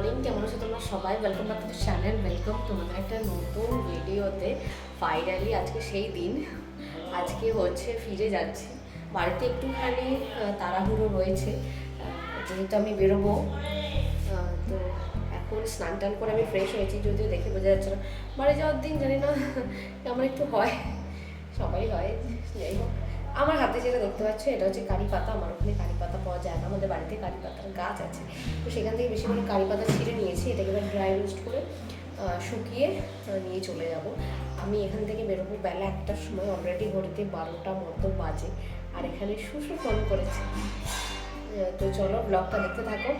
Morning কেমন আছো তোমরা সবাই? Welcome back to channel welcome তোমাদের একটা নতুন ভিডিওতে ফাইনালি আজকে সেই দিন। আজকে হচ্ছে ফিরে যাচ্ছি। বাড়িতে একটুখানি তাড়াহুড়ো রয়েছে। যেহেতু আমি বেরোবো তো এখন স্নান টান করে আমি ফ্রেশ হয়েছি, যদিও দেখে বোঝা যাচ্ছে না। বাড়ি যাওয়ার দিন জানি না আমার একটু হয়। সবাই হয়, যাই হোক। আমার হাতে যেটা দেখতে পাচ্ছ, এটা হচ্ছে কারি পাতা। আমার ওখানে কারি পাতা পাওয়া যায় না, আমাদের বাড়িতে কারি পাতার গাছ আছে। তো সেখান থেকে বেশি করে কারি পাতা ছিঁড়ে নিয়েছি, এটাকে এবার ড্রাই রোস্ট করে শুকিয়ে নিয়ে চলে যাব। আমি এখান থেকে বেরোবো বেলা একটার সময় অলরেডি ঘড়িতে বারোটা মতো বাজে, আর এখানে শুশু ফোন করেছে। তো চলো ব্লগটা দেখতে থাকো,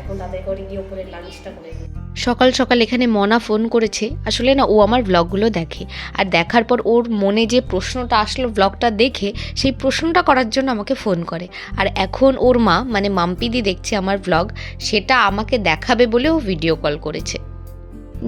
এখন তাদের করে গিয়ে উপরে লাঞ্চটা করে নিই। সকাল সকাল এখানে মনা ফোন করেছে। আসলে না, ও আমার ব্লগগুলো দেখে। আর দেখার পর ওর মনে যে প্রশ্নটা আসলো ব্লগটা দেখে, সেই প্রশ্নটা করার জন্য আমাকে ফোন করে। আর এখন ওর মা মানে মাম্পিদি দেখছে আমার ব্লগ সেটা আমাকে দেখাবে বলেও ভিডিও কল করেছে।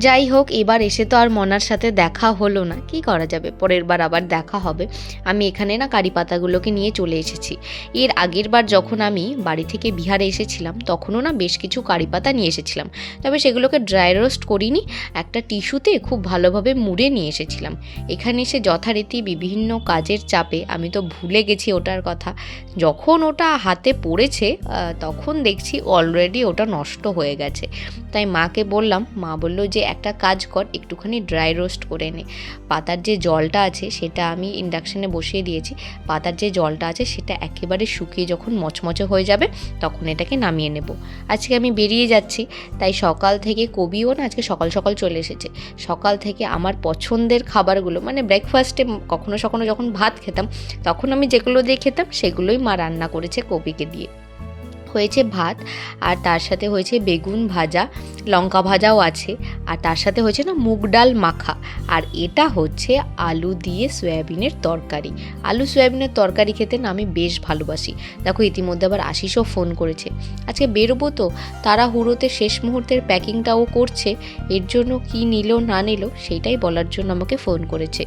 যাই হোক, এবার এসে তো আর মনার সাথে দেখা হলো না। কি করা যাবে? পরের বার আবার দেখা হবে। আমি এখানে না কারি পাতাগুলোকে নিয়ে চলে এসেছি। এর আগের বার যখন আমি বাড়ি থেকে বিহারে এসেছিলাম, তখনও না বেশ কিছু কারি পাতা নিয়ে এসেছিলাম। তবে সেগুলোকে ড্রাই রোস্ট করিনি, একটা টিস্যুতে খুব ভালোভাবে মুড়ে নিয়ে এসেছিলাম। এখানে এসে যথারীতি বিভিন্ন কাজের চাপে আমি তো ভুলে গেছি ওটার কথা। যখন ওটা হাতে পড়েছে তখন দেখছি অলরেডি ওটা নষ্ট হয়ে গেছে। তাই মাকে বললাম, মা বলল যে একটা কাজ কর, একটুখানি ড্রাই রোস্ট করে নে। পাতার যে জলটা আছে, সেটা আমি ইন্ডাকশানে বসিয়ে দিয়েছি। পাতার যে জলটা আছে, সেটা একেবারে শুকিয়ে যখন মচমচে হয়ে যাবে, তখন এটাকে নামিয়ে নেব। আজকে আমি বেরিয়ে যাচ্ছি, তাই সকাল থেকে কবিও না আজকে সকাল সকাল চলে এসেছে। সকাল থেকে আমার পছন্দের খাবারগুলো মানে ব্রেকফাস্টে কখনো সখনো যখন ভাত খেতাম, তখন আমি যেগুলো দিয়ে খেতাম, সেগুলোই মা রান্না করেছে কবিকে দিয়ে। হয়েছে ভাত, আর তার সাথে হয়েছে বেগুন ভাজা, লঙ্কা ভাজাও আছে। আর তার সাথে হয়েছে না মুগ ডাল মাখা। আর এটা হচ্ছে আলু দিয়ে সয়াবিনের তরকারি। আলু সয়াবিনের তরকারি খেতে না আমি বেশ ভালোবাসি। দেখো, ইতিমধ্যে আবার আশিসও ফোন করেছে। আজকে বেরোবো তো তারা হুড়োতে শেষ মুহূর্তের প্যাকিংটাও করছে, এর জন্য কি নিল না নিল সেইটাই বলার জন্য আমাকে ফোন করেছে।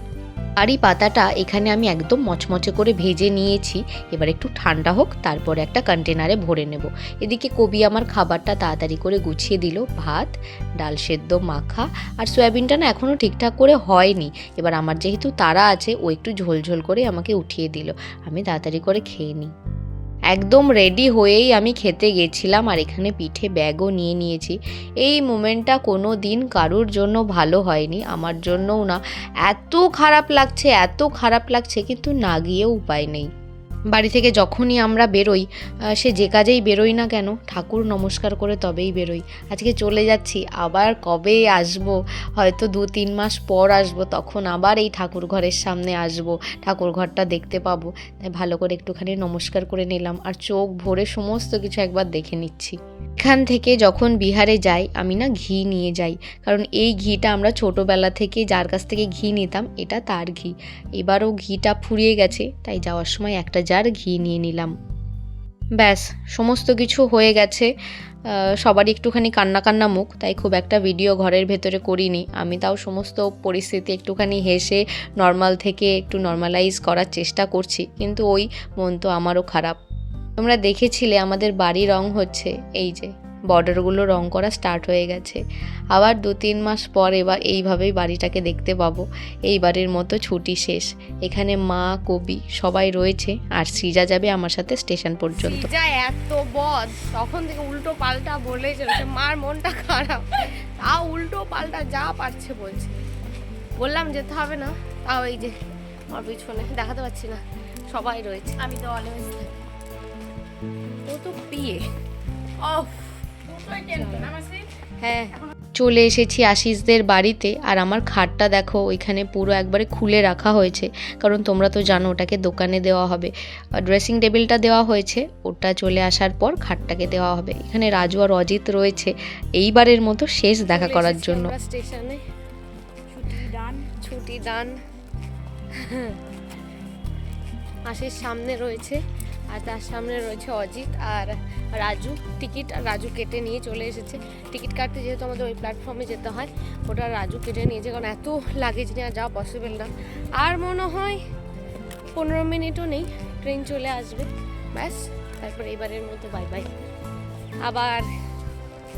আর এই পাতাটা এখানে আমি একদম মচমচে করে ভেজে নিয়েছি। এবার একটু ঠান্ডা হোক, তারপরে একটা কন্টেনারে ভরে নেব। এদিকে কবি আমার খাবারটা তাড়াতাড়ি করে গুছিয়ে দিল। ভাত, ডাল সেদ্ধ, মাখা আর সয়াবিনটা না এখনও ঠিকঠাক করে হয়নি। এবার আমার যেহেতু তারা আছে, ও একটু ঝোলঝোল করে আমাকে উঠিয়ে দিল। আমি তাড়াতাড়ি করে খেয়ে নিই। একদম রেডি হয়েই আমি খেতে গেছিলাম আর এখানে পিঠে ব্যাগও নিয়ে নিয়েছি। এই মোমেন্টটা কোনো দিন কারুর জন্য ভালো হয়নি, আমার জন্যও না। এত খারাপ লাগছে, এত খারাপ লাগছে, কিন্তু না গিয়েও উপায় নেই। বাড়ি থেকে যখনই আমরা বেরোই সে যে কাজেই বেরোই না কেন, ঠাকুর নমস্কার করে তবেই বেরোই। আজকে চলে যাচ্ছি, আবার কবে আসব? হয়তো দু তিন মাস পর আসব, তখন আবার এই ঠাকুর ঘরের সামনে আসব, ঠাকুর ঘরটা দেখতে পাবো। তাই ভালো করে একটুখানি নমস্কার করে নিলাম, আর চোখ ভরে সমস্ত কিছু একবার দেখে নিচ্ছি। এখান থেকে যখন বিহারে যাই, আমি না ঘি নিয়ে যাই, কারণ এই ঘিটা আমরা ছোটোবেলা থেকে যার কাছ থেকে ঘি নিতাম, এটা তার ঘি। এবারও ঘিটা ফুরিয়ে গেছে, তাই যাওয়ার সময় একটা জার ঘি নিয়ে নিলাম। ব্যাস, সমস্ত কিছু হয়ে গেছে। সবার সবারই একটুখানি কান্না কান্না মুখ, তাই খুব একটা ভিডিও ঘরের ভেতরে করিনি। আমি তাও সমস্ত পরিস্থিতি একটুখানি হেসে নর্মাল থেকে একটু নর্মালাইজ করার চেষ্টা করছি, কিন্তু ওই মন তো আমারও খারাপ। তোমরা দেখেছিলে আমাদের বাড়ি রং হচ্ছে, এই যে। বর্ডারগুলো রং করা স্টার্ট হয়ে গেছে। আবার দু তিন মাস পর এবার এইভাবেই বাড়িটাকে দেখতে পাবো। এইবারের মতো ছুটি শেষ। এখানে মা কবি সবাই রয়েছে আর সৃজা যাবে আমার সাথে স্টেশন পর্যন্ত। যা এত বদ তখন থেকে উল্টো পাল্টা বলে চলেছে মার মনটা খারাপ। তা উল্টো পাল্টা যা পারছে বলছে। বললাম যেতে হবে না তাও এই যে আমার পিছনে দেখাতে পাচ্ছি না সবাই রয়েছে। আমি তো অলওয়েজ ও তো পিয়ে অফ হ্যাঁ। চলে এসেছি আশিসদের বাড়িতে আর আমার খাটটা দেখো ওইখানে পুরো একবারে খুলে রাখা হয়েছে। কারণ তোমরা তো জানো ওটাকে দোকানে দেওয়া হবে। ড্রেসিং টেবিলটা দেওয়া হয়েছে ওটা চলে আসার পর খাটটাকে দেওয়া হবে। এখানে রাজু আর অজিত রয়েছে এইবারের মতো শেষ দেখা করার জন্য। স্টেশনে। ছুটি আশিস সামনে রয়েছে। আর তার সামনে রয়েছে অজিত আর রাজু। টিকিট রাজু কেটে নিয়ে চলে এসেছে। টিকিট কাটতে যেহেতু আমাদের ওই প্ল্যাটফর্মে যেতে হয় ওটা রাজু কেটে নিয়েছে কারণ এত লাগেজ নিয়ে যাওয়া পসিবল না। আর মনে হয় পনেরো মিনিটও নেই ট্রেন চলে আসবে। ব্যাস তারপর এবারের মতো বাই বাই আবার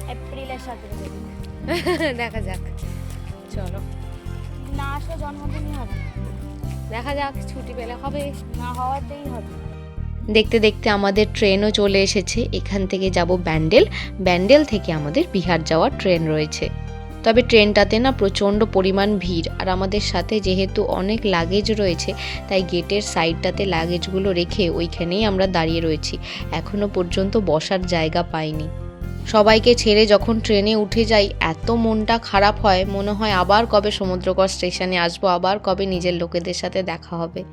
এপ্রিলের সাথে দেখা যাক। চলো। না আসলে জন্মদিনই হবে দেখা যাক ছুটি পেলে হবে। না হওয়াতেই হবে। দেখতে দেখতে আমাদের ট্রেনও চলে এসেছে। এখান থেকে যাব ব্যান্ডেল। ব্যান্ডেল থেকে আমাদের বিহার যাওয়ার ট্রেন রয়েছে। তবে ট্রেনটাতে না প্রচণ্ড পরিমাণ ভিড়। আর আমাদের সাথে যেহেতু অনেক লাগেজ রয়েছে, তাই গেটের সাইডটাতে লাগেজগুলো রেখে ওইখানেই আমরা দাঁড়িয়ে রয়েছি। এখনও পর্যন্ত বসার জায়গা পাইনি। সবাইকে ছেড়ে যখন ট্রেনে উঠে যাই, এত মনটা খারাপ হয়। মনে হয় আবার কবে সমুদ্রকর স্টেশনে আসব, আবার কবে নিজের লোকেদের সাথে দেখা হবে।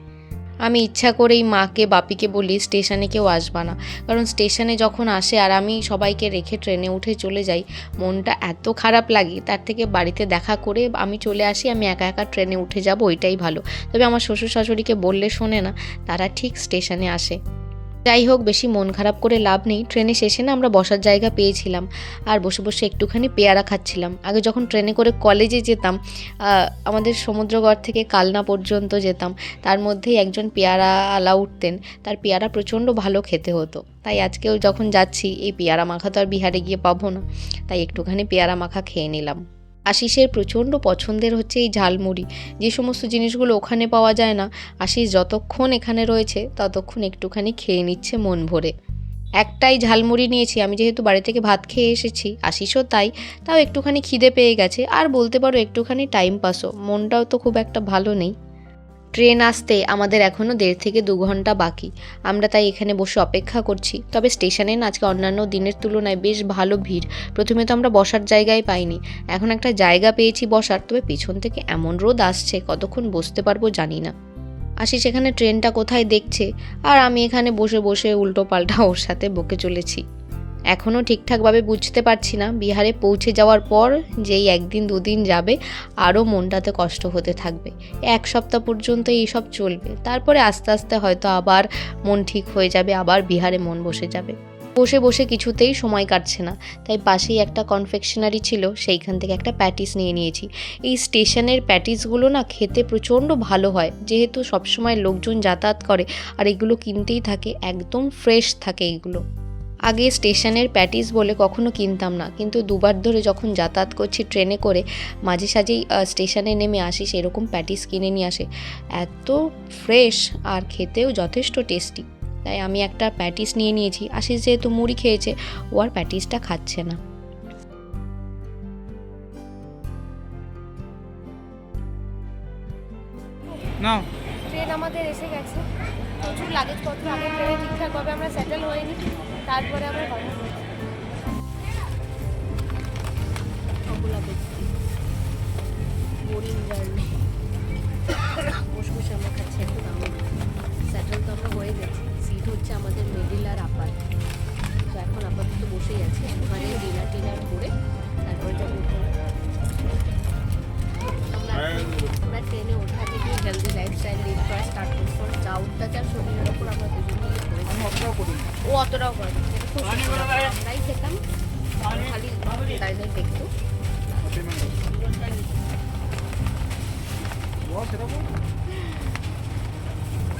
আমি ইচ্ছা করেই মাকে, বাপিকে বলি, স্টেশনে কেউ আসবা না। কারণ স্টেশনে যখন আসে আর আমি সবাইকে রেখে ট্রেনে উঠে চলে যাই, মনটা এত খারাপ লাগে। তার থেকে বাড়িতে দেখা করে আমি চলে আসি, আমি একা একা ট্রেনে উঠে যাব, ওইটাই ভালো। তবে আমার শ্বশুর শাশুড়িকে বললে শোনে না, তারা ঠিক স্টেশনে আসে। যাই হোক, বেশি মন খারাপ করে লাভ নেই। ট্রেনে শেষে না আমরা বসার জায়গা পেয়েছিলাম আর বসে বসে একটুখানি পেয়ারা খাচ্ছিলাম। আগে যখন ট্রেনে করে কলেজে যেতাম আমাদের সমুদ্রগড় থেকে কালনা পর্যন্ত যেতাম, তার মধ্যেই একজন পেয়ারা আলা উঠতেন। তার পেয়ারা প্রচণ্ড ভালো খেতে হতো। তাই আজকেও যখন যাচ্ছি, এই পেয়ারা মাখা তো আর বিহারে গিয়ে পাবো না। তাই একটুখানি পেয়ারা মাখা খেয়ে নিলাম। আশিসের প্রচণ্ড পছন্দের হচ্ছে এই ঝালমুড়ি। যে সমস্ত জিনিসগুলো ওখানে পাওয়া যায় না, আশিস যতক্ষণ এখানে রয়েছে, ততক্ষণ একটুখানি খেয়ে নিচ্ছে মন ভরে। একটাই ঝালমুড়ি নিয়েছি, আমি যেহেতু বাড়ি থেকে ভাত খেয়ে এসেছি, আশিসও তাই, তাও একটুখানি খিদে পেয়ে গেছে, আর বলতে পারো একটুখানি টাইম পাসও মনটাও তো খুব একটা ভালো নেই। ট্রেন আসতে আমাদের এখনও দেড় থেকে দু ঘণ্টা বাকি। আমরা তাই এখানে বসে অপেক্ষা করছি। তবে স্টেশনে না আজকে অন্যান্য দিনের তুলনায় বেশ ভালো ভিড়। প্রথমে তো আমরা বসার জায়গায় পাইনি। এখন একটা জায়গা পেয়েছি বসার, তবে পেছন থেকে এমন রোদ আসছে, কতক্ষণ বসতে পারব জানি না। আসি সেখানে ট্রেনটা কোথায় দেখছে? আর আমি এখানে বসে বসে উল্টো পাল্টা ওর সাথে বকে চলেছি। এখনও ঠিকঠাকভাবে বুঝতে পারছি না। বিহারে পৌঁছে যাওয়ার পর যেই একদিন দুদিন যাবে, আরও মনটাতে কষ্ট হতে থাকবে। এক সপ্তাহ পর্যন্ত এইসব চলবে। তারপরে আস্তে আস্তে হয়তো আবার মন ঠিক হয়ে যাবে, আবার বিহারে মন বসে যাবে। বসে বসে কিছুতেই সময় কাটছে না। তাই পাশেই একটা কনফেকশনারি ছিল, সেইখান থেকে একটা প্যাটিস নিয়ে নিয়েছি। এই স্টেশনের প্যাটিসগুলো না খেতে প্রচণ্ড ভালো হয়। যেহেতু সবসময় লোকজন যাতায়াত করে, আর এগুলো কিনতেই থাকে, একদম ফ্রেশ থাকে এগুলো। আগে স্টেশনের প্যাটিস বলে কখনো কিনতাম না। কিন্তু দুবার ধরে যখন যাতায়াত করছি ট্রেনে করে মাঝে সাঝেই স্টেশনে নেমে আসি সেরকম প্যাটিস কিনে নিয়ে আসে। এত ফ্রেশ আর খেতেও যথেষ্ট টেস্টি। তাই আমি একটা প্যাটিস নিয়ে নিয়েছি। আশিস যেহেতু মুড়ি খেয়েছে ও আর প্যাটিসটা খাচ্ছে না। নাও। ট্রেন আমাদের এসে গেছে। প্রচুর লাগেজপত্র আগে ট্রেনে ঠিকঠাকভাবে আমরা সেটেল হয়নি। তারপরে আমরা কথা বোরিং জার্নি বসে বসে আমরা খাচ্ছি একটু দাম স্যাটেল তো আমরা হয়ে গেছি। সিট হচ্ছে আমাদের মিডিল আর আপার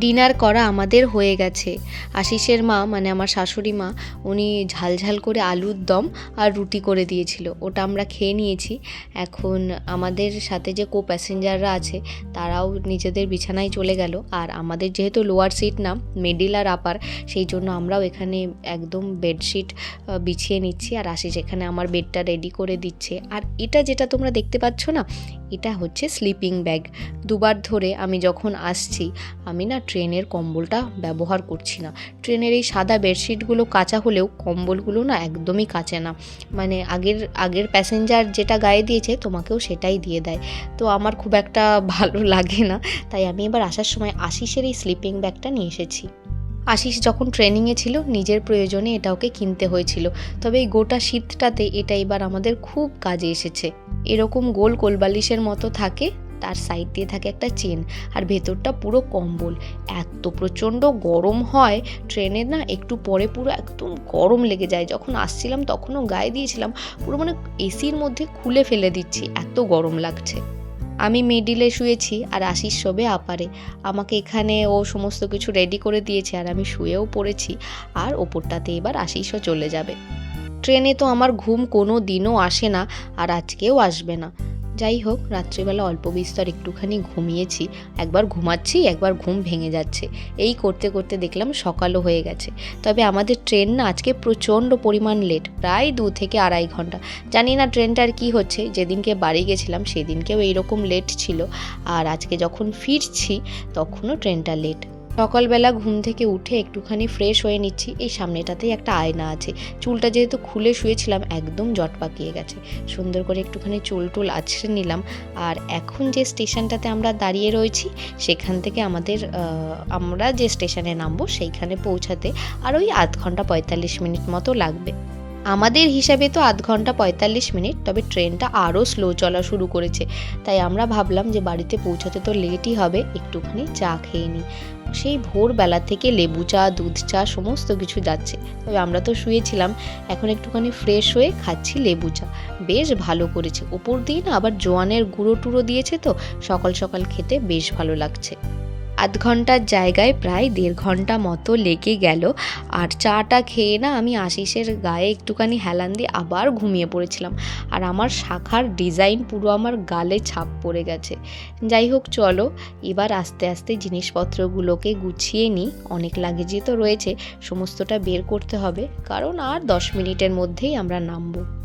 ডিনার করা আমাদের হয়ে গেছে। আশিসের মা মানে আমার শাশুড়ি মা, উনি ঝালঝাল করে আলুর দম আর রুটি করে দিয়েছিল। ওটা আমরা খেয়ে নিয়েছি। এখন আমাদের সাথে যে কো প্যাসেঞ্জাররা আছে, তারাও নিজেদের বিছানায় চলে গেল। আর আমাদের যেহেতু লোয়ার সিট না মিডিল আর আপার সেই জন্য আমরাও এখানে একদম বেডশিট বিছিয়ে নিচ্ছি। আর আশিস এখানে আমার বেডটা রেডি করে দিচ্ছে। আর এটা যেটা তোমরা দেখতে পাচ্ছ না এটা হচ্ছে স্লিপিং ব্যাগ দুবার ধরে আমি যখন আসছি, আমি না ট্রেনের কম্বলটা ব্যবহার করছি না। ট্রেনের এই সাদা বেডশিটগুলো কাঁচা হলেও কম্বলগুলো না একদমই কাঁচে না। মানে আগের আগের প্যাসেঞ্জার যেটা গায়ে দিয়েছে, তোমাকেও সেটাই দিয়ে দেয়। তো আমার খুব একটা ভালো লাগে না। তাই আমি এবার আসার সময় আশিসের এই স্লিপিং ব্যাগটা নিয়ে এসেছি। আশিস যখন ট্রেনিংয়ে ছিল, নিজের প্রয়োজনে এটা ওকে কিনতে হয়েছিল। তবে এই গোটা শীতটাতে এটা এবার আমাদের খুব কাজে এসেছে। এরকম গোল কোলবালিশের মতো থাকে, তার সাইড দিয়ে থাকে একটা চেন আর ভেতরটা পুরো কম্বল। এত প্রচণ্ড গরম হয় ট্রেনে না একটু পরে পুরো একদম গরম লেগে যায়। যখন আসছিলাম তখনও গায়ে দিয়েছিলাম, পুরো মানে এসির মধ্যে খুলে ফেলে দিচ্ছি, এত গরম লাগছে। আমি মিডিলে শুয়েছি আর আশিস শোবে আপারে আমাকে এখানে ও সমস্ত কিছু রেডি করে দিয়েছে আর আমি শুয়েও পড়েছি। আর ওপরটাতে এবার আশিসও চলে যাবে। ট্রেনে তো আমার ঘুম কোনো দিনও আসে না আর আজকেও আসবে না। যাই হোক, রাত্রিবেলা অল্প বিস্তর একটুখানি ঘুমিয়েছি। একবার ঘুমাচ্ছি, একবার ঘুম ভেঙে যাচ্ছে। এই করতে করতে দেখলাম সকালও হয়ে গেছে। তবে আমাদের ট্রেন না আজকে প্রচণ্ড পরিমাণ লেট প্রায় দু থেকে আড়াই ঘণ্টা। জানি না ট্রেনটার কি হচ্ছে, যেদিনকে বাড়ি গেছিলাম সেদিনকেও এইরকম লেট ছিল। আর আজকে যখন ফিরছি, তখনও ট্রেনটা লেট সকালবেলা ঘুম থেকে উঠে একটুখানি ফ্রেশ হয়ে নিচ্ছি। এই সামনেটাতেই একটা আয়না আছে। চুলটা যেহেতু খুলে শুয়েছিলাম, একদম জট পাকিয়ে গেছে। সুন্দর করে একটুখানি চুল টুল আছড়ে নিলাম। আর এখন যে স্টেশনটাতে আমরা দাঁড়িয়ে রয়েছি, সেখান থেকে আমাদের আমরা যে স্টেশনে নামবো, সেইখানে পৌঁছাতে আর ওই আধ ঘণ্টা পঁয়তাল্লিশ মিনিট মতো লাগবে। আমাদের হিসাবে তো আধ ঘণ্টা পঁয়তাল্লিশ মিনিট, তবে ট্রেনটা আরও স্লো চলা শুরু করেছে। তাই আমরা ভাবলাম যে বাড়িতে পৌঁছাতে তো লেটই হবে, একটুখানি চা খেয়ে নিই। সেই ভোরবেলা থেকে লেবু চা, দুধ চা, সমস্ত কিছু যাচ্ছে। তবে আমরা তো শুয়েছিলাম, এখন একটুখানি ফ্রেশ হয়ে খাচ্ছি লেবু চা। বেশ ভালো করেছে। ওপর দিয়ে না আবার জোয়ানের গুঁড়ো টুড়ো দিয়েছে তো, সকাল সকাল খেতে বেশ ভালো লাগছে। আধ ঘণ্টার জায়গায় প্রায় দেড় ঘণ্টা মতো লেগে গেল। আর চাটা খেয়ে না আমি আশিসের গায়ে একটুখানি হেলান দিয়ে আবার ঘুমিয়ে পড়েছিলাম। আর আমার শাখার ডিজাইন পুরো আমার গালে ছাপ পড়ে গেছে। যাই হোক, চলো, এবার আস্তে আস্তে জিনিসপত্রগুলোকে গুছিয়ে নিই। অনেক লাগেজই তো রয়েছে, সমস্তটা বের করতে হবে। কারণ আর দশ মিনিটের মধ্যেই আমরা নামবো।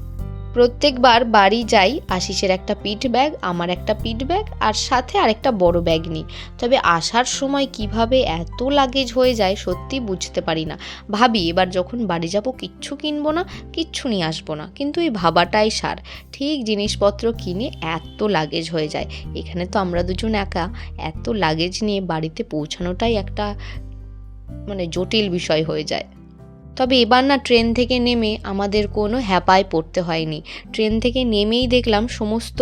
প্রত্যেকবার বাড়ি যাই, আশিসের একটা পিঠ ব্যাগ, আমার একটা পিঠ ব্যাগ, আর সাথে আরেকটা বড় ব্যাগ নিই। তবে আসার সময় কীভাবে এত লাগেজ হয়ে যায় সত্যি বুঝতে পারি না। ভাবি, এবার যখন বাড়ি যাব কিচ্ছু কিনবো না, কিচ্ছু নিয়ে আসব না। কিন্তু এই ভাবাটাই সার। ঠিক জিনিসপত্র কিনে এত লাগেজ হয়ে যায়। এখানে তো আমরা দুজন একা। এত লাগেজ নিয়ে বাড়িতে পৌঁছানোটাই একটা মানে জটিল বিষয় হয়ে যায়। তবে এবার না ট্রেন থেকে নেমে আমাদের কোনো হ্যাপায় পড়তে হয়নি। ট্রেন থেকে নেমেই দেখলাম সমস্ত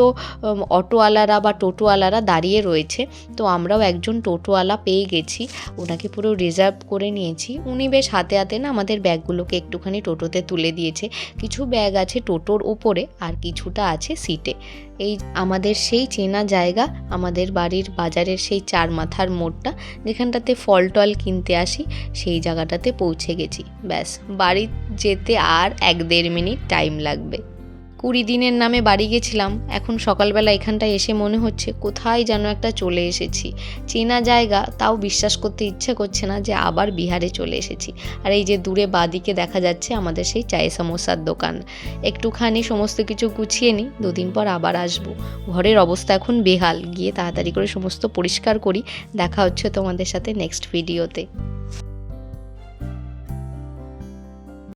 অটোওয়ালারা বা টোটোওয়ালারা দাঁড়িয়ে রয়েছে। তো আমরাও একজন টোটোওয়ালা পেয়ে গেছি। ওনাকে পুরো রিজার্ভ করে নিয়েছি। উনি বেশ হাতে হাতে না আমাদের ব্যাগগুলোকে একটুখানি টোটোতে তুলে দিয়েছে। কিছু ব্যাগ আছে টোটোর ওপরে আর কিছুটা আছে সিটে এই আমাদের সেই চেনা জায়গা, আমাদের বাড়ির বাজারের সেই চার মাথার মোড়টা, যেখানটাতে ফল টল কিনতে আসি, সেই জায়গাটাতে পৌঁছে গেছি। ব্যাস, বাড়ি যেতে আর এক দেড় মিনিট টাইম লাগবে। কুড়ি দিনের নামে বাড়ি গেছিলাম। এখন সকালবেলা এখানটায় এসে মনে হচ্ছে কোথায় যেন একটা চলে এসেছি। চেনা জায়গা, তাও বিশ্বাস করতে ইচ্ছে করছে না যে আবার বিহারে চলে এসেছি। আর এই যে দূরে বাদিকে দেখা যাচ্ছে আমাদের সেই চায়ে সমোসার দোকান। একটুখানি সমস্ত কিছু গুছিয়ে নিই, দুদিন পর আবার আসব। ঘরের অবস্থা এখন বেহাল, গিয়ে তাড়াতাড়ি করে সমস্ত পরিষ্কার করি। দেখা হচ্ছে তোমাদের সাথে নেক্সট ভিডিওতে